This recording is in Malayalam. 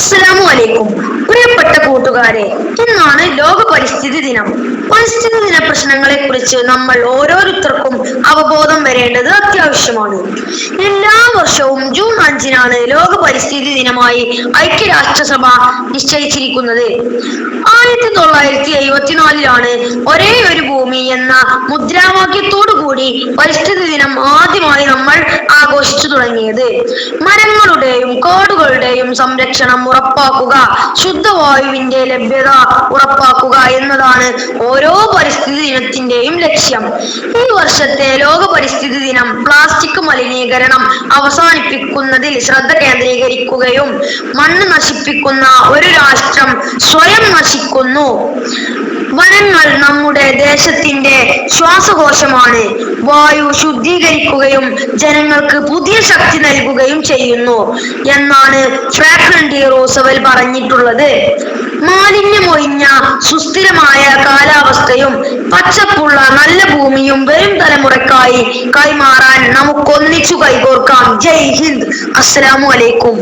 അസ്സലാമു അലൈക്കും പ്രിയപ്പെട്ട കൂട്ടുകാരെ ഇന്നാണ് ലോക പരിസ്ഥിതി ദിനം. പരിസ്ഥിതി ദിന പ്രശ്നങ്ങളെ കുറിച്ച് നമ്മൾ ഓരോരുത്തർക്കും അവബോധം വരേണ്ടത് അത്യാവശ്യമാണ്. എല്ലാ വർഷവും ജൂൺ അഞ്ചിനാണ് ലോക പരിസ്ഥിതി ദിനമായി ഐക്യരാഷ്ട്രസഭ നിശ്ചയിച്ചിരിക്കുന്നത്. ആയിരത്തി തൊള്ളായിരത്തി എഴുപത്തിനാലിലാണ് ഒരേ ഒരു ഭൂമി എന്ന മുദ്രാവാക്യത്തോടു കൂടി പരിസ്ഥിതി ദിനം ആദ്യമായി നമ്മൾ ആഘോഷിച്ചു തുടങ്ങിയത്. മരങ്ങളുടെയും കാടുകളുടെയും സംരക്ഷണം ഉറപ്പാക്കുക ശുദ്ധവായുവിന്റെ ലഭ്യത ഉറപ്പാക്കുക എന്നതാണ് ഓരോ പരിസ്ഥിതി ലക്ഷ്യം ഈ വർഷത്തെ ലോക പരിസ്ഥിതി ദിനം പ്ലാസ്റ്റിക് മലിനീകരണം അവസാനിപ്പിക്കുന്നതിൽ ശ്രദ്ധ കേന്ദ്രീകരിക്കുകയും മണ്ണ് നശിപ്പിക്കുന്ന ഒരു രാഷ്ട്രം സ്വയം നശിക്കുന്നു. വനങ്ങൾ നമ്മുടെ ദേശത്തിന്റെ ശ്വാസകോശമാണ്. വായു ശുദ്ധീകരിക്കുകയും ജനങ്ങൾക്ക് പുതിയ ശക്തി നൽകുകയും ചെയ്യുന്നു എന്നാണ് ഫ്രാങ്ക്ലിൻ ഡി റോസവൽ പറഞ്ഞിട്ടുള്ളത്. മാലിന്യമൊഴിഞ്ഞ സുസ്ഥിരമായ കാലാവസ്ഥയും പച്ചപ്പുള്ള നല്ല ഭൂമിയും വരും തലമുറക്കായി കൈമാറാൻ നമുക്കൊന്നിച്ചു കൈകോർക്കാം. ജയ് ഹിന്ദ്. അസ്സലാമു അലൈക്കും.